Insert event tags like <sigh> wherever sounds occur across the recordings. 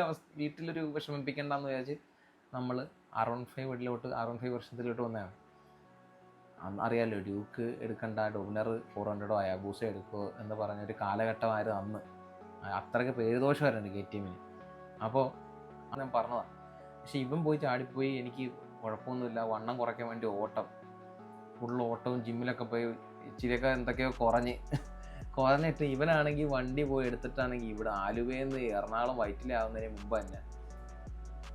അവസ്ഥ- വീട്ടിലൊരു വിഷമിപ്പിക്കണ്ടെന്ന് വിചാരിച്ച് നമ്മൾ ആർ വൺ ഫൈവ് വീട്ടിലോട്ട് ആർ വൺ ഫൈവ് വർഷത്തിലോട്ട് വന്നതാണ്. അറിയാലോ ഡ്യൂക്ക് എടുക്കണ്ട ഡോമിനർ ഫോർ ഹൺഡ്രഡോ അയാബൂസോ എടുക്കുമോ എന്ന് പറഞ്ഞൊരു കാലഘട്ടമായിരുന്നു അന്ന്. അത്രയ്ക്ക് പേരുദോഷമായിരുന്നു കെ ടി എമ്മിന് അപ്പോൾ ഞാൻ പറഞ്ഞതാണ് പക്ഷേ ഇവൻ പോയി ചാടിപ്പോയി എനിക്ക് കുഴപ്പമൊന്നുമില്ല വണ്ണം കുറയ്ക്കാൻ വേണ്ടി ഓട്ടം. ഫുൾ ഓട്ടവും ജിമ്മിലൊക്കെ പോയി ഇച്ചിരിയൊക്കെ എന്തൊക്കെയോ കുറഞ്ഞ്. കുറഞ്ഞിട്ട് ഇവനാണെങ്കിൽ വണ്ടി പോയി എടുത്തിട്ടാണെങ്കിൽ ഇവിടെ ആലുവയിൽ നിന്ന് എറണാകുളം വയറ്റിലാവുന്നതിന് മുമ്പ് തന്നെ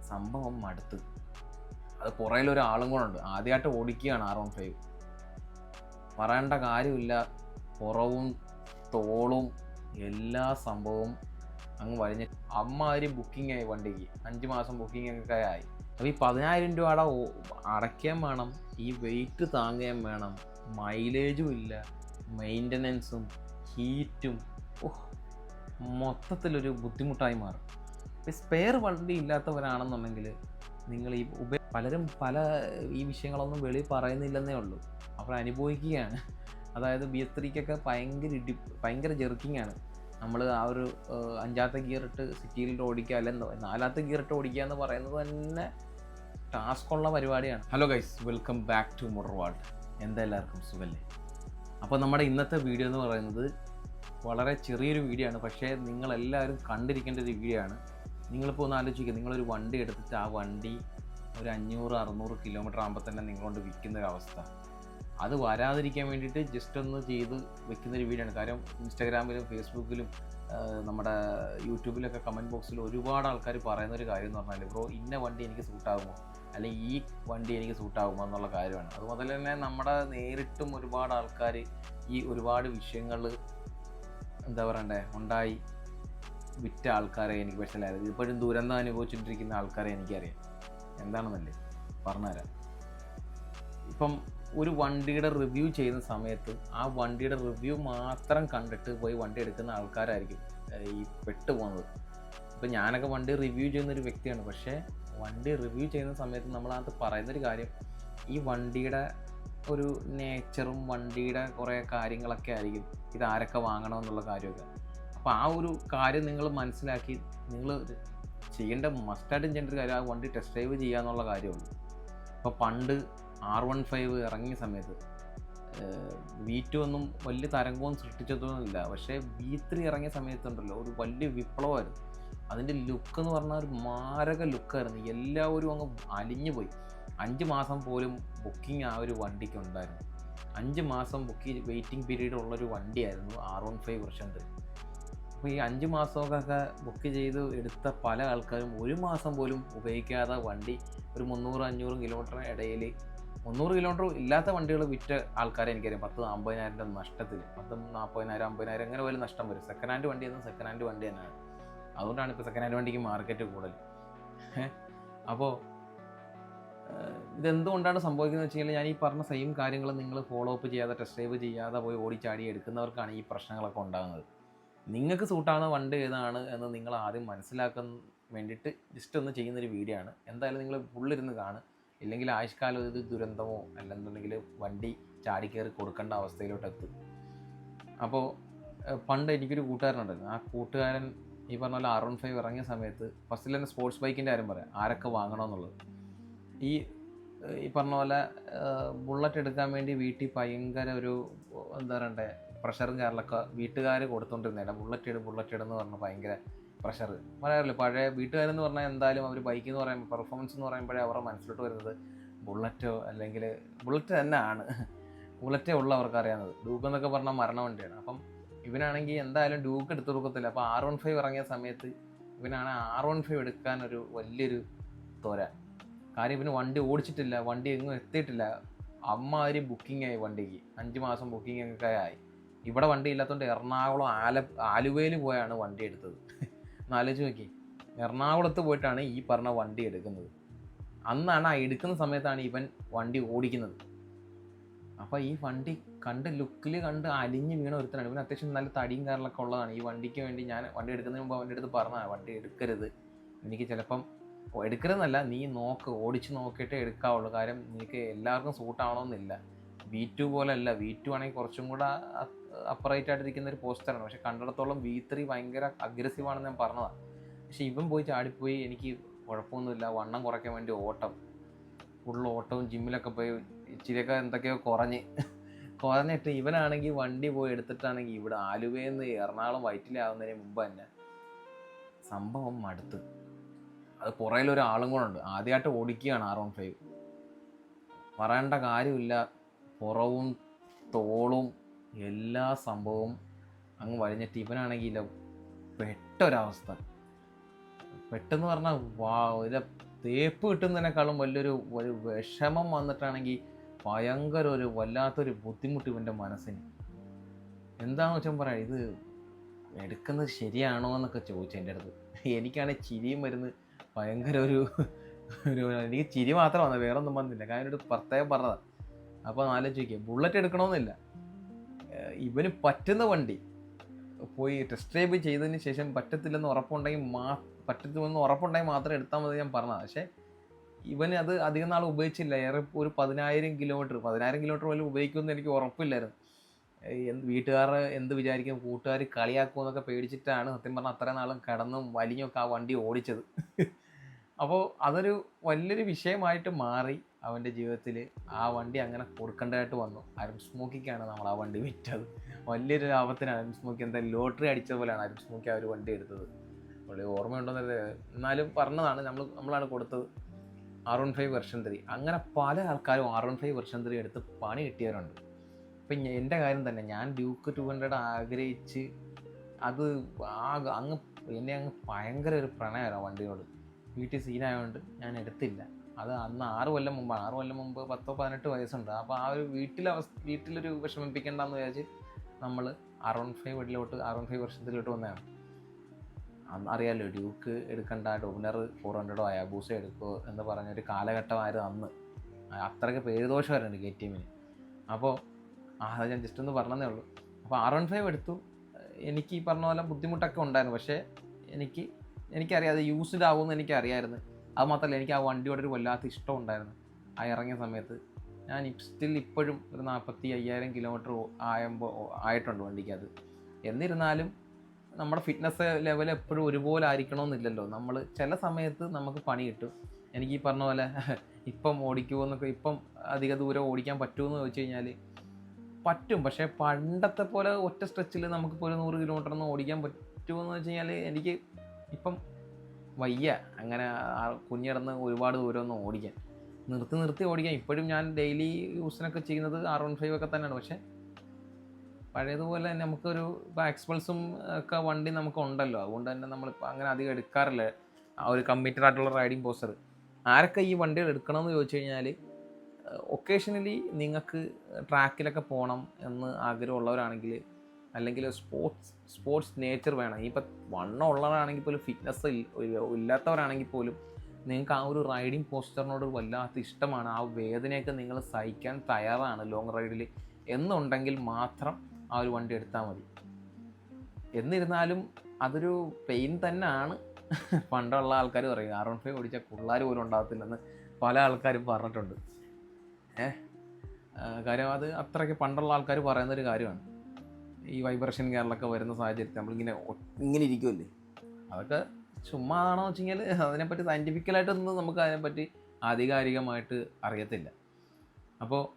സംഭവം മടുത്ത്. അത് പുറയിൽ ഒരാളും കൂടെ ഉണ്ട്. ആദ്യമായിട്ട് ഓടിക്കുകയാണ് ആർ വൺ ഫൈവ്. പറയേണ്ട കാര്യമില്ല. പുറവും തോളും എല്ലാ സംഭവവും അങ്ങ് വലിഞ്ഞ് അമ്മാതിരി ബുക്കിംഗ് ആയി വണ്ടിക്ക്. അഞ്ച് മാസം ബുക്കിംഗ് ഒക്കെ ആയി. അപ്പോൾ ഈ പതിനായിരം രൂപയുടെ അടയ്ക്കാൻ വേണം. ഈ വെയിറ്റ് താങ്ങുകയും വേണം. മൈലേജും ഇല്ല. മെയിന്റനൻസും ഹീറ്റും ഓഹ് മൊത്തത്തിലൊരു ബുദ്ധിമുട്ടായി മാറും. സ്പെയർ വണ്ടി ഇല്ലാത്തവരാണെന്നുണ്ടെങ്കിൽ നിങ്ങൾ ഈ ഉപ പലരും പല ഈ വിഷയങ്ങളൊന്നും വെളി പറയുന്നില്ലെന്നേ ഉള്ളൂ. അവർ അനുഭവിക്കുകയാണ്. അതായത് ബി എസ് ത്രീക്കൊക്കെ ഭയങ്കര ഇടി ഭയങ്കര ജെർക്കിംഗ് ആണ്. നമ്മൾ ആ ഒരു അഞ്ചാമത്തെ ഗിയർ ഇട്ട് സിറ്റിയിൽ ഓടിക്കുക അല്ലെന്നോ നാലാമത്തെ ഗിയർ ഇട്ട് ഓടിക്കുക എന്ന് പറയുന്നത് തന്നെ ടാസ്ക് ഉള്ള പരിപാടിയാണ്. Hello guys welcome back to motor world എന്താ എല്ലാവർക്കും സുഖല്ലേ? അപ്പോൾ നമ്മുടെ ഇന്നത്തെ വീഡിയോ എന്ന് പറയുന്നത് വളരെ ചെറിയൊരു വീഡിയോ ആണ്. പക്ഷേ നിങ്ങളെല്ലാവരും കണ്ടിരിക്കേണ്ട ഒരു വീഡിയോ ആണ്. നിങ്ങളിപ്പോൾ ഒന്ന് ആലോചിക്കുക നിങ്ങളൊരു വണ്ടി എടുത്തിട്ട് ആ വണ്ടി ഒരു അഞ്ഞൂറ് അറുന്നൂറ് കിലോമീറ്റർ ആകുമ്പോൾ തന്നെ നിങ്ങളോട് വിൽക്കുന്ന ഒരു അവസ്ഥ. അത് വരാതിരിക്കാൻ വേണ്ടിയിട്ട് ജസ്റ്റ് ഒന്ന് ചെയ്ത് വെക്കുന്ന ഒരു വീഡിയോ ആണ്. കാര്യം ഇൻസ്റ്റാഗ്രാമിലും ഫേസ്ബുക്കിലും നമ്മുടെ യൂട്യൂബിലൊക്കെ കമന്റ് ബോക്സിൽ ഒരുപാട് ആൾക്കാർ പറയുന്ന ഒരു കാര്യം എന്ന് പറഞ്ഞാൽ ബ്രോ ഇന്ന വണ്ടി എനിക്ക് സൂട്ടാകുമോ അല്ലെങ്കിൽ ഈ വണ്ടി എനിക്ക് സൂട്ടാകുമോ എന്നുള്ള കാര്യമാണ്. അതുപോലെ തന്നെ നമ്മുടെ നേരിട്ടും ഒരുപാട് ആൾക്കാർ ഈ ഒരുപാട് വിഷയങ്ങൾ എന്താ പറയണ്ടേ ഉണ്ടായി വിറ്റ ആൾക്കാരെ എനിക്ക് മനസ്സിലായത് ഇപ്പോഴും ദുരന്തം അനുഭവിച്ചുകൊണ്ടിരിക്കുന്ന ആൾക്കാരെ എനിക്കറിയാം. എന്താണെന്നല്ലേ? പറഞ്ഞുതരാം. ഇപ്പം ഒരു വണ്ടിയുടെ റിവ്യൂ ചെയ്യുന്ന സമയത്ത് ആ വണ്ടിയുടെ റിവ്യൂ മാത്രം കണ്ടിട്ട് പോയി വണ്ടി എടുക്കുന്ന ആൾക്കാരായിരിക്കും ഈ പെട്ടുപോകുന്നത്. ഇപ്പം ഞാനൊക്കെ വണ്ടി റിവ്യൂ ചെയ്യുന്ന ഒരു വ്യക്തിയാണ്. പക്ഷേ വണ്ടി റിവ്യൂ ചെയ്യുന്ന സമയത്ത് നമ്മളകത്ത് പറയുന്നൊരു കാര്യം ഈ വണ്ടിയുടെ ഒരു നേച്ചറും വണ്ടിയുടെ കുറേ കാര്യങ്ങളൊക്കെ ആയിരിക്കും. ഇത് ആരൊക്കെ വാങ്ങണമെന്നുള്ള കാര്യമൊക്കെ. അപ്പോൾ ആ ഒരു കാര്യം നിങ്ങൾ മനസ്സിലാക്കി നിങ്ങൾ ചെയ്യേണ്ട മസ്റ്റായിട്ടും ചെയ്യേണ്ട കാര്യം ആ വണ്ടി ടെസ്റ്റ് ഡ്രൈവ് ചെയ്യുക എന്നുള്ള കാര്യമുള്ളൂ അപ്പോൾ പണ്ട് ആർ വൺ ഫൈവ് ഇറങ്ങിയ സമയത്ത് വി ടു ഒന്നും വലിയ തരംഗവും സൃഷ്ടിച്ചതൊന്നുമില്ല. പക്ഷേ വി ത്രീ ഇറങ്ങിയ സമയത്തുണ്ടല്ലോ ഒരു വലിയ വിപ്ലവമായിരുന്നു. അതിന്റെ ലുക്ക് എന്ന് പറഞ്ഞാൽ ഒരു മാരക ലുക്കായിരുന്നു എല്ലാവരും അങ്ങ് അലിഞ്ഞു പോയി അഞ്ച് മാസം പോലും ബുക്കിംഗ് ആ ഒരു വണ്ടിക്ക് ഉണ്ടായിരുന്നു. അഞ്ച് മാസം ബുക്ക് വെയിറ്റിംഗ് പീരീഡ് ഉള്ളൊരു വണ്ടിയായിരുന്നു ആർ വൺ ഫൈവ് വെർഷന്റെ അപ്പോൾ ഈ അഞ്ച് മാസമൊക്കെ ബുക്ക് ചെയ്ത് എടുത്ത പല ആൾക്കാരും ഒരു മാസം പോലും ഉപയോഗിക്കാതെ വണ്ടി ഒരു മുന്നൂറ് അഞ്ഞൂറ് കിലോമീറ്റർ ഇടയിൽ മുന്നൂറ് കിലോമീറ്റർ ഇല്ലാത്ത വണ്ടികൾ വിറ്റ ആൾക്കാരെ എനിക്കറിയാം. പത്ത് അമ്പതിനായിരം നഷ്ടത്തിൽ പത്ത് നാൽപ്പതിനായിരം അമ്പതിനായിരം അങ്ങനെ പോലും നഷ്ടം വരും. സെക്കൻഡ് ഹാൻഡ് വണ്ടി എന്ന സെക്കൻഡ് ഹാൻഡ് വണ്ടി തന്നെയാണ്. അതുകൊണ്ടാണ് ഇപ്പോൾ സെക്കൻഡ് ഹാൻഡ് വണ്ടിക്ക് മാർക്കറ്റ് കൂടുതൽ അപ്പോൾ ഇതെന്തുകൊണ്ടാണ് സംഭവിക്കുന്നത് വെച്ച് കഴിഞ്ഞാൽ ഞാൻ ഈ പറഞ്ഞ സെയിം കാര്യങ്ങൾ നിങ്ങൾ ഫോളോ അപ്പ് ചെയ്യാതെ ടെസ്റ്റ് ഡ്രൈവ് ചെയ്യാതെ പോയി ഓടിച്ചാടി എടുക്കുന്നവർക്കാണ് ഈ പ്രശ്നങ്ങളൊക്കെ ഉണ്ടാകുന്നത്. നിങ്ങൾക്ക് സൂട്ടാവുന്ന വണ്ടി ഏതാണ് എന്ന് നിങ്ങൾ ആദ്യം മനസ്സിലാക്കാൻ വേണ്ടിയിട്ട് ജസ്റ്റ് ഒന്ന് ചെയ്യുന്നൊരു വീഡിയോ ആണ്. എന്തായാലും നിങ്ങൾ ഫുള്ളിരുന്ന് കാണും ഇല്ലെങ്കിൽ ആയുഷ്കാലം ഇത് ദുരന്തമോ അല്ലെന്നുണ്ടെങ്കിൽ വണ്ടി ചാടിക്കയറി കൊടുക്കേണ്ട അവസ്ഥയിലോട്ട് എത്തും. അപ്പോൾ പണ്ട് എനിക്കൊരു കൂട്ടുകാരനുണ്ടായിരുന്നു. ആ കൂട്ടുകാരൻ ഈ പറഞ്ഞ പോലെ ആർ വൺ ഫൈവ് ഇറങ്ങിയ സമയത്ത് ഫസ്റ്റിൽ തന്നെ സ്പോർട്സ് ബൈക്കിന്റെ കാര്യം പറയാം. ആരൊക്കെ വാങ്ങണമെന്നുള്ളത് ഈ ഈ പറഞ്ഞ പോലെ ബുള്ളറ്റ് എടുക്കാൻ വേണ്ടി വീട്ടിൽ ഭയങ്കര ഒരു എന്താ പറയണ്ടേ പ്രഷറും കാര്യങ്ങളൊക്കെ വീട്ടുകാർ കൊടുത്തോണ്ടിരുന്നില്ല ബുള്ളറ്റ് ഇട് ബുള്ളറ്റ് എന്ന് പറഞ്ഞ ഭയങ്കര പ്രഷർ പറയാറില്ല പഴയ വീട്ടുകാരെന്ന് പറഞ്ഞാൽ എന്തായാലും അവർ ബൈക്ക് എന്ന് പറയുമ്പോൾ പെർഫോമൻസ് എന്ന് പറയുമ്പോഴേ അവരുടെ മനസ്സിലോട്ട് വരുന്നത് ബുള്ളറ്റോ അല്ലെങ്കിൽ ബുള്ളറ്റ് തന്നെ ആണ്. ബുള്ളറ്റേ ഉള്ള അവർക്ക് അറിയാവുന്നത്. ഡൂക്ക് എന്നൊക്കെ പറഞ്ഞാൽ മരണ വണ്ടിയാണ് അപ്പം ഇവനാണെങ്കിൽ എന്തായാലും ഡൂക്ക് എടുത്തു കൊടുക്കത്തില്ല. അപ്പോൾ ആർ വൺ ഫൈവ് ഇറങ്ങിയ സമയത്ത് ഇവനാണ് ആർ വൺ ഫൈവ് എടുക്കാൻ ഒരു വലിയൊരു തോര. കാര്യം ഇവന് വണ്ടി ഓടിച്ചിട്ടില്ല വണ്ടി എങ്ങും എത്തിയിട്ടില്ല. അമ്മാതിരി ബുക്കിംഗ് ആയി വണ്ടിക്ക്. അഞ്ച് മാസം ബുക്കിംഗ് ഒക്കെ ആയി. ഇവിടെ വണ്ടി ഇല്ലാത്തതുകൊണ്ട് എറണാകുളം ആല ആലുവയിൽ പോയാണ് വണ്ടി എടുത്തത്. എന്നാലോചിച്ച് നോക്കി. എറണാകുളത്ത് പോയിട്ടാണ് ഈ പറഞ്ഞ വണ്ടി എടുക്കുന്നത്. അന്നാണ് ആ എടുക്കുന്ന സമയത്താണ് ഇവൻ വണ്ടി ഓടിക്കുന്നത്. അപ്പോൾ ഈ വണ്ടി കണ്ട് ലുക്കിൽ കണ്ട് അലിഞ്ഞ് വീണ ഒരുത്തനാണ്. ഇവൻ അത്യാവശ്യം നല്ല തടിയും കാറിലൊക്കെ ഉള്ളതാണ്. ഈ വണ്ടിക്ക് വേണ്ടി ഞാൻ വണ്ടി എടുക്കുന്നതിന് മുമ്പ് അവന്റെ അടുത്ത് പറഞ്ഞതാണ് വണ്ടി എടുക്കരുത്. എനിക്ക് ചിലപ്പം എടുക്കരുതെന്നല്ല നീ നോക്ക് ഓടിച്ച് നോക്കിയിട്ടേ എടുക്കാവുള്ളൂ. കാര്യം നിനക്ക് എല്ലാവർക്കും സൂട്ടാവണമെന്നില്ല വി ടു പോലല്ല വി ടു ആണെങ്കിൽ കുറച്ചും കൂടെ അപ്പറേറ്റ് ആയിട്ടിരിക്കുന്ന ഒരു പോസ്റ്ററാണ് പക്ഷെ കണ്ടിടത്തോളം വി ത്രീ ഭയങ്കര അഗ്രസീവ് ആണെന്ന് ഞാൻ പറഞ്ഞതാണ് പക്ഷെ ഇവൻ പോയി ചാടിപ്പോയി എനിക്ക് കുഴപ്പമൊന്നുമില്ല. വണ്ണം കുറയ്ക്കാൻ വേണ്ടി ഓട്ടം. ഫുൾ ഓട്ടവും ജിമ്മിലൊക്കെ പോയി ഇച്ചിരിയൊക്കെ എന്തൊക്കെയോ കുറഞ്ഞ്. കുറഞ്ഞിട്ട് ഇവനാണെങ്കിൽ വണ്ടി പോയി എടുത്തിട്ടാണെങ്കിൽ ഇവിടെ ആലുവയിൽ നിന്ന് എറണാകുളം വയറ്റിലാവുന്നതിന് മുമ്പ് തന്നെ സംഭവം മടുത്ത്. അത് പുറകിൽ ഒരാളും കൂടെ ഉണ്ട്. ആദ്യമായിട്ട് ഓടിക്കുകയാണ് ആർ വൺ ഫൈവ് പറയേണ്ട കാര്യമില്ല. പുറവും തോളും എല്ലാ സംഭവവും അങ്ങ് വലിഞ്ഞ ഇവനാണെങ്കിൽ പെട്ടൊരവസ്ഥ. പെട്ടെന്ന് പറഞ്ഞാൽ വാ ഒരു തേപ്പ് കിട്ടുന്നതിനേക്കാളും വലിയൊരു ഒരു വിഷമം വന്നിട്ടാണെങ്കിൽ ഭയങ്കര ഒരു വല്ലാത്തൊരു ബുദ്ധിമുട്ട് ഇവന്റെ മനസ്സിന്. എന്താണെന്ന് വെച്ചാൽ പറയാം ഇത് എടുക്കുന്നത് ശരിയാണോ എന്നൊക്കെ ചോദിച്ചു എന്റെ അടുത്ത്. എനിക്കാണെങ്കിൽ ചിരിയും വരുന്നത് ഭയങ്കര ഒരു ഒരു എനിക്ക് ചിരി മാത്രം വന്നത് വേറെ ഒന്നും വന്നില്ല. കാരണം ഒരു പ്രത്യേകം പറഞ്ഞതാണ് അപ്പോൾ ആലോചിക്കുക ബുള്ളറ്റ് എടുക്കണമെന്നില്ല. ഇവന് പറ്റുന്ന വണ്ടി പോയി ടെസ്റ്റ് ഡ്രൈവ് ചെയ്തതിന് ശേഷം പറ്റത്തില്ലെന്ന് ഉറപ്പുണ്ടെങ്കിൽ മാ പറ്റത്തില്ലെന്ന് ഉറപ്പുണ്ടെങ്കിൽ മാത്രം എടുത്താൽ മതി ഞാൻ പറഞ്ഞത്. പക്ഷേ ഇവന് അത് അധികം നാൾ ഉപയോഗിച്ചില്ല. ഏറെ ഒരു പതിനായിരം കിലോമീറ്റർ പതിനായിരം കിലോമീറ്റർ പോലും ഉപയോഗിക്കുമെന്ന് എനിക്ക് ഉറപ്പില്ലായിരുന്നു. എന്ത് വീട്ടുകാർ എന്ത് വിചാരിക്കും കൂട്ടുകാർ കളിയാക്കുമെന്നൊക്കെ പേടിച്ചിട്ടാണ് സത്യം പറഞ്ഞാൽ അത്രയും നാളും കിടന്നും വലിഞ്ഞൊക്കെ ആ വണ്ടി ഓടിച്ചത്. അപ്പോൾ അതൊരു വലിയൊരു വിഷയമായിട്ട് മാറി അവന്റെ ജീവിതത്തിൽ ആ വണ്ടി അങ്ങനെ കൊടുക്കേണ്ടതായിട്ട് വന്നു. അരുൺ സ്മോക്കിക്കാണ് നമ്മൾ ആ വണ്ടി വിറ്റത്. വലിയൊരു ലാഭത്തിനാണ് അരുൺ സ്മോക്കി എന്താ ലോട്ടറി അടിച്ച പോലെയാണ് അരുൺ സ്മോക്കി ആ ഒരു വണ്ടി എടുത്തത്. പുള്ളി ഓർമ്മയുണ്ടോന്നല്ല എന്നാലും പറഞ്ഞതാണ് നമ്മൾ നമ്മളാണ് കൊടുത്തത്. R one five version three. അങ്ങനെ പല ആൾക്കാരും R one five version three എടുത്ത് പണി കിട്ടിയവരുണ്ട്. ഇപ്പം എന്റെ കാര്യം തന്നെ ഞാൻ ഡ്യൂക്ക് ടു ഹൺഡ്രഡ് ആഗ്രഹിച്ച് അത് ആ അങ്ങ് എന്നെ അങ്ങ് ഭയങ്കര ഒരു പ്രണയമാണ് വണ്ടിയോട്. വീട്ടിൽ സീനായതുകൊണ്ട് ഞാൻ എടുത്തില്ല. അത് അന്ന് ആറ് കൊല്ലം മുമ്പ് ആറ് കൊല്ലം മുമ്പ് പത്തോ പതിനെട്ട് വയസ്സുണ്ട്. അപ്പോൾ ആ ഒരു വീട്ടിലെ അവസ്ഥ വീട്ടിലൊരു വിഷമിപ്പിക്കേണ്ടെന്ന് വിചാരിച്ച് നമ്മൾ ആർ ഫൈവ് വീട്ടിലോട്ട് ആർ ഫൈവ് വർഷത്തിലോട്ട് വന്നതാണ്. അന്ന് അറിയാമല്ലോ ഡ്യൂക്ക് എടുക്കേണ്ട ഡോമിനർ ഫോർ ഹൺഡ്രഡോ അയാബൂസോ എടുക്കുമോ എന്ന് പറഞ്ഞൊരു കാലഘട്ടമായിരുന്നു അന്ന്. അത്രയ്ക്ക് പേരുദോഷമായിരുന്നു കെ ടി എമ്മിന് അപ്പോൾ ആ ഞാൻ ജസ്റ്റ് ഒന്ന് പറഞ്ഞതേ ഉള്ളൂ. അപ്പോൾ ആർ വൺ ഫൈവ് എടുത്തു. എനിക്ക് ഈ പറഞ്ഞ പോലെ ബുദ്ധിമുട്ടൊക്കെ ഉണ്ടായിരുന്നു. പക്ഷേ എനിക്ക് എനിക്കറിയാം അത് യൂസ്ഡ് ആവുമെന്ന് എനിക്കറിയായിരുന്നു. അത് മാത്രമല്ല എനിക്ക് ആ വണ്ടിയോട് ഒരു വല്ലാത്ത ഇഷ്ടം ഉണ്ടായിരുന്നു. ആ ഇറങ്ങിയ സമയത്ത് ഞാൻ സ്റ്റിൽ ഇപ്പോഴും ഒരു നാൽപ്പത്തി അയ്യായിരം കിലോമീറ്റർ ആയപ്പോൾ ആയിട്ടുണ്ട് വണ്ടിക്ക് അത് എന്നിരുന്നാലും നമ്മുടെ ഫിറ്റ്നസ് ലെവൽ എപ്പോഴും ഒരുപോലെ ആയിരിക്കണമെന്നില്ലല്ലോ. നമ്മൾ ചില സമയത്ത് നമുക്ക് പണി കിട്ടും. എനിക്ക് ഈ പറഞ്ഞ പോലെ <laughs> ഇപ്പം ഓടിക്കുമോ എന്നൊക്കെ ഇപ്പം അധിക ദൂരം ഓടിക്കാൻ പറ്റുമെന്ന് ചോദിച്ചു കഴിഞ്ഞാൽ പറ്റും. പക്ഷേ പണ്ടത്തെ പോലെ ഒറ്റ സ്ട്രെച്ചിൽ നമുക്കിപ്പോൾ ഒരു നൂറ് കിലോമീറ്റർ ഒന്നും ഓടിക്കാൻ പറ്റുമെന്ന് വെച്ച് കഴിഞ്ഞാൽ എനിക്ക് ഇപ്പം വയ്യ. അങ്ങനെ കുഞ്ഞിടന്ന് ഒരുപാട് ദൂരം ഒന്നും ഓടിക്കാൻ. നിർത്തി നിർത്തി ഓടിക്കാൻ. ഇപ്പോഴും ഞാൻ ഡെയിലി യൂസിനൊക്കെ ചെയ്യുന്നത് ആർ വൺ ഫൈവ് ഒക്കെ തന്നെയാണ്. പക്ഷേ പഴയതുപോലെ തന്നെ നമുക്കൊരു ഇപ്പോൾ എക്സ്പൾസും ഒക്കെ വണ്ടി നമുക്ക് ഉണ്ടല്ലോ അതുകൊണ്ട് തന്നെ നമ്മളിപ്പോൾ അങ്ങനെ അധികം എടുക്കാറില്ല. ആ ഒരു കമ്മിറ്റഡ് ആയിട്ടുള്ള റൈഡിങ് പോസ്റ്റർ ആരൊക്കെ ഈ വണ്ടികൾ എടുക്കണമെന്ന് ചോദിച്ചു കഴിഞ്ഞാൽ ഒക്കേഷണലി നിങ്ങൾക്ക് ട്രാക്കിലൊക്കെ പോകണം എന്ന് ആഗ്രഹമുള്ളവരാണെങ്കിൽ അല്ലെങ്കിൽ സ്പോർട്സ് സ്പോർട്സ് നേച്ചർ വേണം. ഇപ്പം വണ്ണം ഉള്ളവരാണെങ്കിൽ പോലും ഫിറ്റ്നസ് ഇല്ലാത്തവരാണെങ്കിൽ പോലും നിങ്ങൾക്ക് ആ ഒരു റൈഡിങ് പോസ്റ്ററിനോട് വല്ലാത്ത ഇഷ്ടമാണ്. ആ വേദനയൊക്കെ നിങ്ങൾ സഹിക്കാൻ തയ്യാറാണ് ലോങ് റൈഡിൽ എന്നുണ്ടെങ്കിൽ മാത്രം ആ ഒരു വണ്ടി എടുത്താൽ മതി. എന്നിരുന്നാലും അതൊരു പെയിൻ തന്നെയാണ്. പണ്ടുള്ള ആൾക്കാർ പറയും ആർ വൺ ഫൈവ് ഓടിച്ചാൽ പിള്ളേർ പോലും ഉണ്ടാകത്തില്ലെന്ന് പല ആൾക്കാരും പറഞ്ഞിട്ടുണ്ട്. ഏഹ്? കാര്യം അത് അത്രയ്ക്ക് പണ്ടുള്ള ആൾക്കാർ പറയുന്നൊരു കാര്യമാണ്. ഈ വൈബ്രേഷൻ കേരളമൊക്കെ വരുന്ന സാഹചര്യത്തിൽ നമ്മളിങ്ങനെ ഇങ്ങനെ ഇരിക്കുമല്ലേ അതൊക്കെ ചുമ്മാ ആണോ വെച്ച് കഴിഞ്ഞാൽ അതിനെപ്പറ്റി സയന്റിഫിക്കലായിട്ടൊന്നും നമുക്ക് അതിനെപ്പറ്റി ആധികാരികമായിട്ട് അറിയത്തില്ല. അപ്പോൾ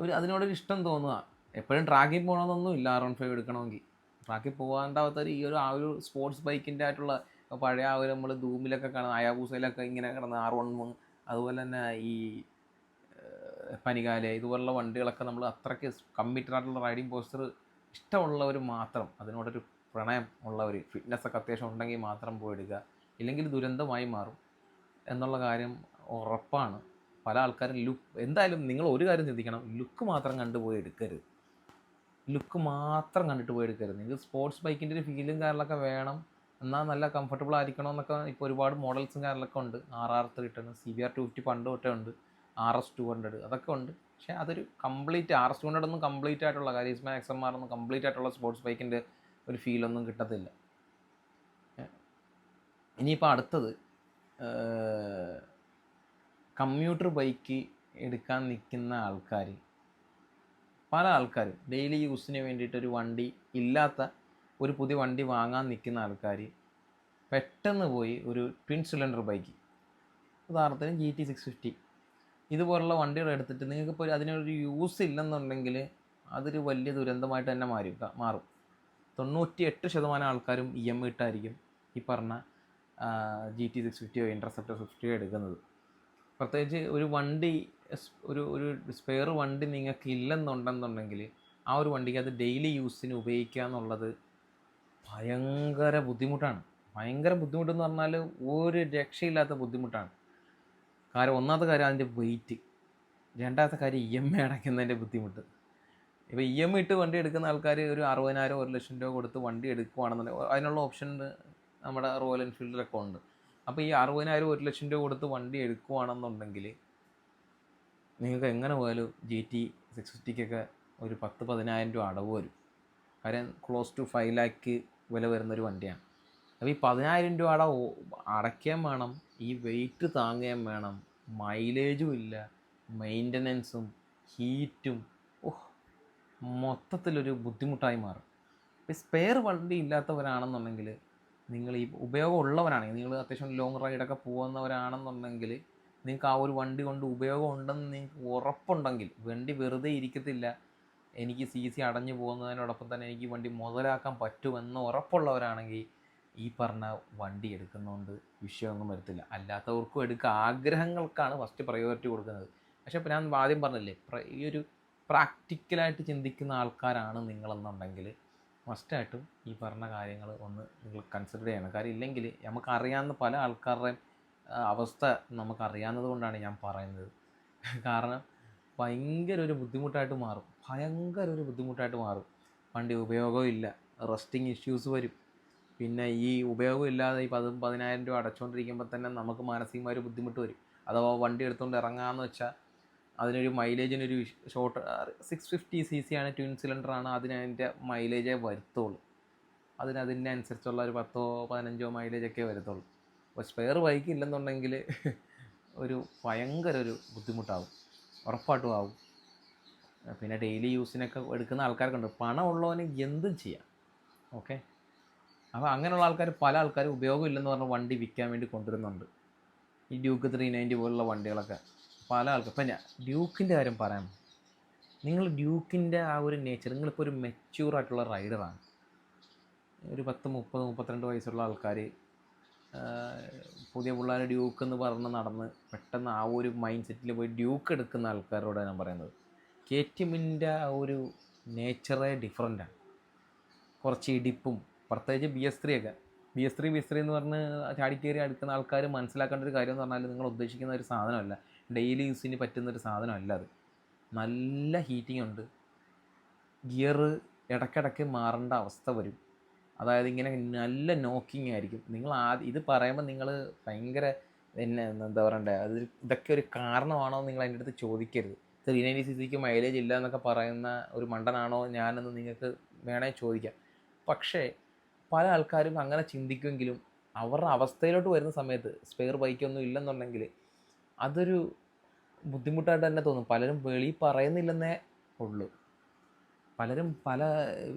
ഒരു അതിനോടൊരു ഇഷ്ടം തോന്നുക. എപ്പോഴും ട്രാക്കിൽ പോകണമെന്നൊന്നും ഇല്ല ആർ വൺ ഫൈവ് എടുക്കണമെങ്കിൽ. ട്രാക്കിൽ പോകാണ്ടാവാത്ത ഈ ഒരു ആ ഒരു സ്പോർട്സ് ബൈക്കിന്റെ ആയിട്ടുള്ള പഴയ ആ ഒരു നമ്മൾ ധൂമിലൊക്കെ കാണുന്ന അയാബൂസയിലൊക്കെ ഇങ്ങനെ കിടന്ന ആർ വൺ അതുപോലെ തന്നെ ഈ പനികാല ഇതുപോലുള്ള വണ്ടികളൊക്കെ നമ്മൾ അത്രയ്ക്ക് കമ്മിറ്റഡ് ആയിട്ടുള്ള റൈഡിങ് പോസ്റ്റർ ഇഷ്ടമുള്ളവർ മാത്രം അതിനോടൊരു പ്രണയം ഉള്ളവർ ഫിറ്റ്നസ് ഒക്കെ അത്യാവശ്യം ഉണ്ടെങ്കിൽ മാത്രം പോയി എടുക്കുക. ഇല്ലെങ്കിൽ ദുരന്തമായി മാറും എന്നുള്ള കാര്യം ഉറപ്പാണ്. പല ആൾക്കാരും ലുക്ക് എന്തായാലും നിങ്ങൾ ഒരു കാര്യം ചിന്തിക്കണം ലുക്ക് മാത്രം കണ്ടുപോയി എടുക്കരുത്. ലുക്ക് മാത്രം കണ്ടിട്ട് പോയി എടുക്കരുത്. നിങ്ങൾക്ക് സ്പോർട്സ് ബൈക്കിന്റെ ഒരു ഫീലും കാര്യങ്ങളൊക്കെ വേണം എന്നാൽ നല്ല കംഫർട്ടബിൾ ആയിരിക്കണം എന്നൊക്കെ ഇപ്പോൾ ഒരുപാട് മോഡൽസും കാര്യങ്ങളൊക്കെ ഉണ്ട്. R R three ten C B R two fifty പണ്ട് തൊട്ടേ ഉണ്ട്. ആർ എസ് ടു ഹൺഡ്രഡ് അതൊക്കെ ഉണ്ട്. പക്ഷേ അതൊരു complete R S two hundred ഒന്നും കംപ്ലീറ്റ് ആയിട്ടുള്ള കാരീസ്മ എക്സ് എം ആർ ഒന്നും കംപ്ലീറ്റ് ആയിട്ടുള്ള സ്പോർട്സ് ബൈക്കിന്റെ ഒരു ഫീലൊന്നും കിട്ടത്തില്ല. ഇനിയിപ്പോൾ അടുത്തത് കമ്മ്യൂട്ടർ ബൈക്ക് എടുക്കാൻ നിൽക്കുന്ന ആൾക്കാർ പല ആൾക്കാരും ഡെയിലി യൂസിന് വേണ്ടിയിട്ടൊരു വണ്ടി ഇല്ലാത്ത ഒരു പുതിയ വണ്ടി വാങ്ങാൻ നിൽക്കുന്ന ആൾക്കാർ പെട്ടെന്ന് പോയി ഒരു ട്വിൻ സിലിണ്ടർ ബൈക്ക് ഉദാഹരണത്തിന് ജി ടി സിക്സ് ഫിഫ്റ്റി ഇതുപോലുള്ള വണ്ടികൾ എടുത്തിട്ട് നിങ്ങൾക്ക് നിങ്ങൾക്കിപ്പോൾ അതിനൊരു യൂസ് ഇല്ലെന്നുണ്ടെങ്കിൽ അതൊരു വലിയ ദുരന്തമായിട്ട് തന്നെ മാറി മാറും. തൊണ്ണൂറ്റി എട്ട് ശതമാനം ആൾക്കാരും ഇ എം ഇട്ടായിരിക്കും ഈ പറഞ്ഞ ജി ടി സിക്സ് ഫിഫ്റ്റിയോ ഇന്റർസെപ്റ്റർ ഫിഫ്റ്റിയോ എടുക്കുന്നത്. പ്രത്യേകിച്ച് ഒരു വണ്ടി ഒരു ഒരു സ്പെയർ വണ്ടി നിങ്ങൾക്ക് ഇല്ലെന്നുണ്ടെന്നുണ്ടെങ്കിൽ ആ ഒരു വണ്ടിക്ക് അത് ഡെയിലി യൂസിന് ഉപയോഗിക്കുക എന്നുള്ളത് ഭയങ്കര ബുദ്ധിമുട്ടാണ്. ഭയങ്കര ബുദ്ധിമുട്ടെന്ന് പറഞ്ഞാൽ ഒരു രക്ഷയില്ലാത്ത ബുദ്ധിമുട്ടാണ്. കാര്യം ഒന്നാമത്തെ കാര്യം അതിന്റെ വെയിറ്റ് രണ്ടാമത്തെ കാര്യം ഇ എം ഐ അടയ്ക്കുന്നതിന്റെ ബുദ്ധിമുട്ട്. ഇപ്പോൾ ഇ എം ഐ ഇട്ട് വണ്ടി എടുക്കുന്ന ആൾക്കാർ ഒരു അറുപതിനായിരം ഒരു ലക്ഷം രൂപ കൊടുത്ത് വണ്ടി എടുക്കുവാണെന്നുണ്ടെങ്കിൽ അതിനുള്ള ഓപ്ഷൻ നമ്മുടെ റോയൽ എൻഫീൽഡിലൊക്കെ ഉണ്ട് അപ്പോൾ ഈ അറുപതിനായിരം ഒരു ലക്ഷം രൂപ കൊടുത്ത് വണ്ടി എടുക്കുവാണെന്നുണ്ടെങ്കിൽ നിങ്ങൾക്ക് എങ്ങനെ പോയാലും ജി ടി സിക്സ് ഫിഫ്റ്റിക്കൊക്കെ ഒരു പത്ത് പതിനായിരം രൂപ അടവ് വരും. കാര്യം ക്ലോസ് ടു ഫൈവ് ലാക്ക് വില വരുന്നൊരു വണ്ടിയാണ്. അപ്പോൾ ഈ പതിനായിരം രൂപ അട അടയ്ക്കാൻ വേണം. ഈ വെയിറ്റ് താങ്ങുകയും വേണം. മൈലേജും ഇല്ല. മെയിന്റനൻസും ഹീറ്റും ഓഹ് മൊത്തത്തിലൊരു ബുദ്ധിമുട്ടായി മാറും. ഇപ്പോൾ സ്പെയർ വണ്ടി ഇല്ലാത്തവരാണെന്നുണ്ടെങ്കിൽ നിങ്ങൾ ഈ ഉപയോഗം ഉള്ളവരാണെങ്കിൽ നിങ്ങൾ അത്യാവശ്യം ലോങ് റൈഡൊക്കെ പോകുന്നവരാണെന്നുണ്ടെങ്കിൽ നിങ്ങൾക്ക് ആ ഒരു വണ്ടി കൊണ്ട് ഉപയോഗം ഉണ്ടെന്ന് നിങ്ങൾക്ക് ഉറപ്പുണ്ടെങ്കിൽ വണ്ടി വെറുതെ ഇരിക്കത്തില്ല. എനിക്ക് സി സി അടഞ്ഞു പോകുന്നതിനോടൊപ്പം തന്നെ എനിക്ക് വണ്ടി മുതലാക്കാൻ പറ്റുമെന്ന് ഉറപ്പുള്ളവരാണെങ്കിൽ ഈ പറഞ്ഞ വണ്ടി എടുക്കുന്നതുകൊണ്ട് വിഷയമൊന്നും വരത്തില്ല. അല്ലാത്തവർക്കും എടുക്കുക ആഗ്രഹങ്ങൾക്കാണ് ഫസ്റ്റ് പ്രയോറിറ്റി കൊടുക്കുന്നത്. പക്ഷേ ഇപ്പോൾ ഞാൻ ആദ്യം പറഞ്ഞില്ലേ ഈ ഒരു പ്രാക്ടിക്കലായിട്ട് ചിന്തിക്കുന്ന ആൾക്കാരാണ് നിങ്ങളെന്നുണ്ടെങ്കിൽ മസ്റ്റായിട്ടും ഈ പറഞ്ഞ കാര്യങ്ങൾ ഒന്ന് നിങ്ങൾ കൺസിഡർ ചെയ്യണം. കാര്യം ഇല്ലെങ്കിൽ നമുക്കറിയാവുന്ന പല ആൾക്കാരുടെയും അവസ്ഥ നമുക്കറിയാവുന്നത് കൊണ്ടാണ് ഞാൻ പറയുന്നത്. കാരണം ഭയങ്കര ഒരു ബുദ്ധിമുട്ടായിട്ട് മാറും. ഭയങ്കര ഒരു ബുദ്ധിമുട്ടായിട്ട് മാറും. വണ്ടി ഉപയോഗവും ഇല്ല. റസ്റ്റിംഗ് ഇഷ്യൂസ് വരും. പിന്നെ ഈ ഉപയോഗം ഇല്ലാതെ ഈ പതും പതിനായിരം രൂപ അടച്ചുകൊണ്ടിരിക്കുമ്പോൾ തന്നെ നമുക്ക് മാനസികമായ ഒരു ബുദ്ധിമുട്ട് വരും. അഥവാ വണ്ടി എടുത്തുകൊണ്ട് ഇറങ്ങാമെന്ന് വെച്ചാൽ അതിനൊരു മൈലേജിനൊരു short six fifty C C ആണ് ട്വിൻ സിലിണ്ടറാണ് അതിന് അതിന്റെ മൈലേജേ വരുത്തുള്ളൂ. അതിന് അതിന്റെ അനുസരിച്ചുള്ള ഒരു പത്തോ പതിനഞ്ചോ മൈലേജൊക്കെ വരത്തുള്ളൂ. അപ്പോൾ സ്പെയർ ബൈക്ക് ഇല്ലെന്നുണ്ടെങ്കിൽ <laughs> ഒരു ഭയങ്കര ഒരു ബുദ്ധിമുട്ടാവും. ഉറപ്പായിട്ടും ആവും. പിന്നെ ഡെയിലി യൂസിനൊക്കെ എടുക്കുന്ന ആൾക്കാർക്കുണ്ട്. പണമുള്ളവന് എന്തും ചെയ്യാം. ഓക്കെ അപ്പോൾ അങ്ങനെയുള്ള ആൾക്കാർ പല ആൾക്കാരും ഉപയോഗം ഇല്ലെന്ന് പറഞ്ഞ വണ്ടി വിൽക്കാൻ വേണ്ടി കൊണ്ടുവരുന്നുണ്ട്. ഈ ഡ്യൂക്ക് ത്രീ നയന്റി പോലുള്ള വണ്ടികളൊക്കെ പല ആൾക്കാർ ഇപ്പം ഞാൻ ഡ്യൂക്കിന്റെ കാര്യം പറയാം. നിങ്ങൾ ഡ്യൂക്കിന്റെ ആ ഒരു നേച്ചർ നിങ്ങളിപ്പോൾ ഒരു മെച്യൂർ ആയിട്ടുള്ള റൈഡറാണ് ഒരു പത്ത് മുപ്പത് മുപ്പത്തിരണ്ട് വയസ്സുള്ള ആൾക്കാർ പുതിയ പിള്ളേർ ഡ്യൂക്ക് എന്ന് പറഞ്ഞ് നടന്ന് പെട്ടെന്ന് ആ ഒരു മൈൻഡ് സെറ്റിൽ പോയി ഡ്യൂക്ക് എടുക്കുന്ന ആൾക്കാരോട് ഞാൻ പറയുന്നത്. കെ ടി എമ്മിന്റെ ആ ഒരു നേച്ചറേ ഡിഫറെന്റാണ് കുറച്ച് ഇടിപ്പും പ്രത്യേകിച്ച് ബി എസ് ത്രീ ഒക്കെ. B S three B S three എന്ന് പറഞ്ഞ് ചാടിക്കേറി അടുക്കുന്ന ആൾക്കാർ മനസ്സിലാക്കേണ്ട ഒരു കാര്യം എന്ന് പറഞ്ഞാൽ നിങ്ങൾ ഉദ്ദേശിക്കുന്ന ഒരു സാധനമല്ല. ഡെയിലി യൂസിന് പറ്റുന്ന ഒരു സാധനമല്ല അത്. നല്ല ഹീറ്റിംഗ് ഉണ്ട്. ഗിയർ ഇടയ്ക്കിടയ്ക്ക് മാറേണ്ട അവസ്ഥ വരും. അതായത് ഇങ്ങനെ നല്ല നോക്കിങ് ആയിരിക്കും. നിങ്ങൾ ആ ഇത് പറയുമ്പോൾ നിങ്ങൾ ഭയങ്കര എന്നെ എന്താ പറയണ്ടേ അത് ഇതൊക്കെ ഒരു കാരണമാണോ നിങ്ങൾ അതിന്റെ അടുത്ത് ചോദിക്കരുത്. ത്രീ നയന്റി സി സിക്ക് മൈലേജ് ഇല്ല എന്നൊക്കെ പറയുന്ന ഒരു മണ്ടനാണോ ഞാനെന്ന് നിങ്ങൾക്ക് വേണേൽ ചോദിക്കാം. പക്ഷേ പല ആൾക്കാരും അങ്ങനെ ചിന്തിക്കുമെങ്കിലും അവരുടെ അവസ്ഥയിലോട്ട് വരുന്ന സമയത്ത് സ്പെയർ ബൈക്കൊന്നും ഇല്ലെന്നുണ്ടെങ്കിൽ അതൊരു ബുദ്ധിമുട്ടായിട്ട് തന്നെ തോന്നും. പലരും വെളി പറയുന്നില്ലെന്നേ ഉള്ളൂ. പലരും പല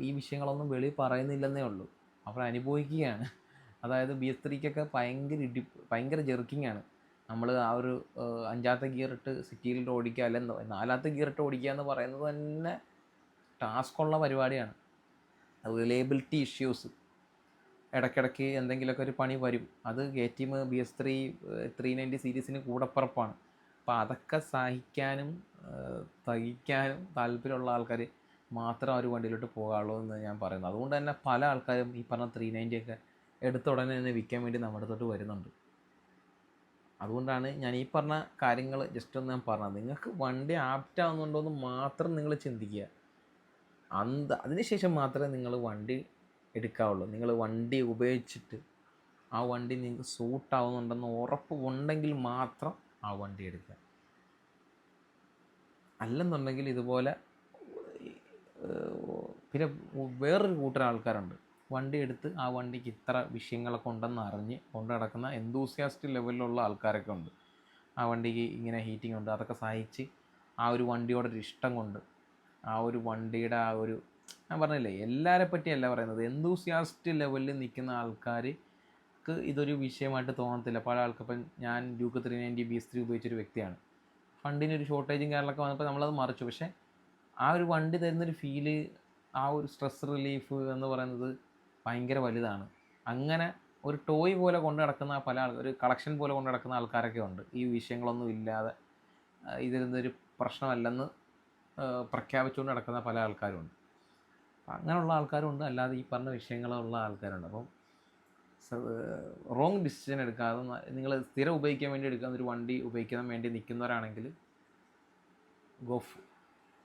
ഈ വിഷയങ്ങളൊന്നും വെളി പറയുന്നില്ലെന്നേ ഉള്ളൂ. അവർ അനുഭവിക്കുകയാണ്. അതായത് ബി എസ് ത്രീക്കൊക്കെ ഭയങ്കര ഇടി ഭയങ്കര ജെർക്കിംഗ് ആണ്. നമ്മൾ ആ ഒരു അഞ്ചാമത്തെ ഗിയർ ഇട്ട് സിറ്റിയിൽ ഓടിക്കുക അല്ലെന്നോ നാലാമത്തെ ഗിയർ ഇട്ട് ഓടിക്കുക എന്ന് പറയുന്നത് തന്നെ ടാസ്ക്കുള്ള പരിപാടിയാണ്. റിലയബിലിറ്റി ഇഷ്യൂസ് ഇടയ്ക്കിടയ്ക്ക് എന്തെങ്കിലുമൊക്കെ ഒരു പണി വരും. അത് K T M B S three three ninety സീരീസിന് കൂടപ്പുറപ്പാണ്. അപ്പോൾ അതൊക്കെ സഹിക്കാനും തയ്ക്കാനും താല്പര്യമുള്ള ആൾക്കാർ മാത്രം ആ ഒരു വണ്ടിയിലോട്ട് പോകാവുള്ളൂ എന്ന് ഞാൻ പറയുന്നത് അതുകൊണ്ട് തന്നെ പല ആൾക്കാരും ഈ പറഞ്ഞ ത്രീ നയന്റി ഒക്കെ എടുത്ത ഉടനെ തന്നെ വിൽക്കാൻ വേണ്ടി നമ്മുടെ അടുത്തോട്ട് വരുന്നുണ്ട്. അതുകൊണ്ടാണ് ഞാൻ ഈ പറഞ്ഞ കാര്യങ്ങൾ ജസ്റ്റ് ഒന്ന് ഞാൻ പറഞ്ഞത്. നിങ്ങൾക്ക് വണ്ടി ആപ്റ്റ് ആവുന്നുണ്ടോ എന്ന് മാത്രം നിങ്ങൾ ചിന്തിക്കുക. അന്ത അതിനുശേഷം മാത്രമേ നിങ്ങൾ വണ്ടി എടുക്കാവുള്ളൂ. നിങ്ങൾ വണ്ടി ഉപയോഗിച്ചിട്ട് ആ വണ്ടി നിങ്ങൾക്ക് സൂട്ടാവുന്നുണ്ടെന്ന് ഉറപ്പ് ഉണ്ടെങ്കിൽ മാത്രം ആ വണ്ടി എടുക്കുക. അല്ലെന്നുണ്ടെങ്കിൽ ഇതുപോലെ പിന്നെ വേറൊരു കൂട്ടർ ആൾക്കാരുണ്ട്. വണ്ടി എടുത്ത് ആ വണ്ടിക്ക് ഇത്ര വിഷയങ്ങളൊക്കെ ഉണ്ടെന്ന് അറിഞ്ഞ് കൊണ്ട് നടക്കുന്ന എന്തൂസിയാസ്റ്റ് ലെവലിലുള്ള ആൾക്കാരൊക്കെ ഉണ്ട്. ആ വണ്ടിക്ക് ഇങ്ങനെ ഹീറ്റിംഗ് ഉണ്ട്. അതൊക്കെ സഹിച്ച് ആ ഒരു വണ്ടിയോടൊരു ഇഷ്ടം കൊണ്ട് ആ ഒരു വണ്ടിയുടെ ആ ഒരു ഞാൻ പറഞ്ഞില്ലേ എല്ലാവരെ പറ്റിയല്ല പറയുന്നത് എന്തൂസിയാസ്റ്റ് ലെവലിൽ നിൽക്കുന്ന ആൾക്കാർക്ക് ഇതൊരു വിഷയമായിട്ട് തോന്നത്തില്ല. പല ആൾക്കിപ്പം ഞാൻ ഡ്യൂക്ക് ത്രീ നയന്റി ബി സ്ത്രീ ഉപയോഗിച്ചൊരു വ്യക്തിയാണ്. ഫണ്ടിന് ഒരു ഷോർട്ടേജും കാര്യങ്ങളൊക്കെ വന്നപ്പോൾ നമ്മളത് മറിച്ചു. പക്ഷേ ആ ഒരു വണ്ടി തരുന്നൊരു ഫീൽ ആ ഒരു സ്ട്രെസ് റിലീഫ് എന്ന് പറയുന്നത് ഭയങ്കര വലുതാണ്. അങ്ങനെ ഒരു ടോയ് പോലെ കൊണ്ട് നടക്കുന്ന പല ആൾ ഒരു കളക്ഷൻ പോലെ കൊണ്ട് നടക്കുന്ന ആൾക്കാരൊക്കെ ഉണ്ട്. ഈ വിഷയങ്ങളൊന്നും ഇല്ലാതെ ആ, ഇതിരുന്നൊരു പ്രശ്നമല്ലെന്ന് പ്രഖ്യാപിച്ചുകൊണ്ട് നടക്കുന്ന പല ആൾക്കാരുണ്ട് അങ്ങനെയുള്ള ആൾക്കാരുണ്ട്. അല്ലാതെ ഈ പറഞ്ഞ വിഷയങ്ങളുള്ള ആൾക്കാരുണ്ട്. അപ്പം റോങ് ഡിസിഷൻ എടുക്കാതെ നിങ്ങൾ സ്ഥിരം ഉപയോഗിക്കാൻ വേണ്ടി എടുക്കുന്ന ഒരു വണ്ടി ഉപയോഗിക്കാൻ വേണ്ടി നിൽക്കുന്നവരാണെങ്കിൽ ഗോഫ്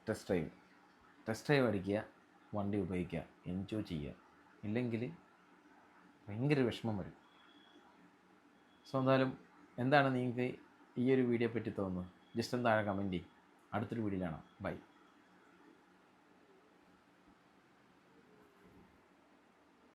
ടെസ്റ്റ് ഡ്രൈവ് ടെസ്റ്റ് ഡ്രൈവ് അടിക്കുക വണ്ടി ഉപയോഗിക്കുക എൻജോയ് ചെയ്യുക. ഇല്ലെങ്കിൽ ഭയങ്കര വിഷമം വരും. സോ എന്തായാലും എന്താണ് നിങ്ങൾക്ക് ഈ ഒരു വീഡിയോ പറ്റി തോന്നുന്നത്? ജസ്റ്റ് ഒന്ന് താഴെ കമന്റ് ചെയ്യും. അടുത്തൊരു വീഡിയോയിലാണ് ബൈ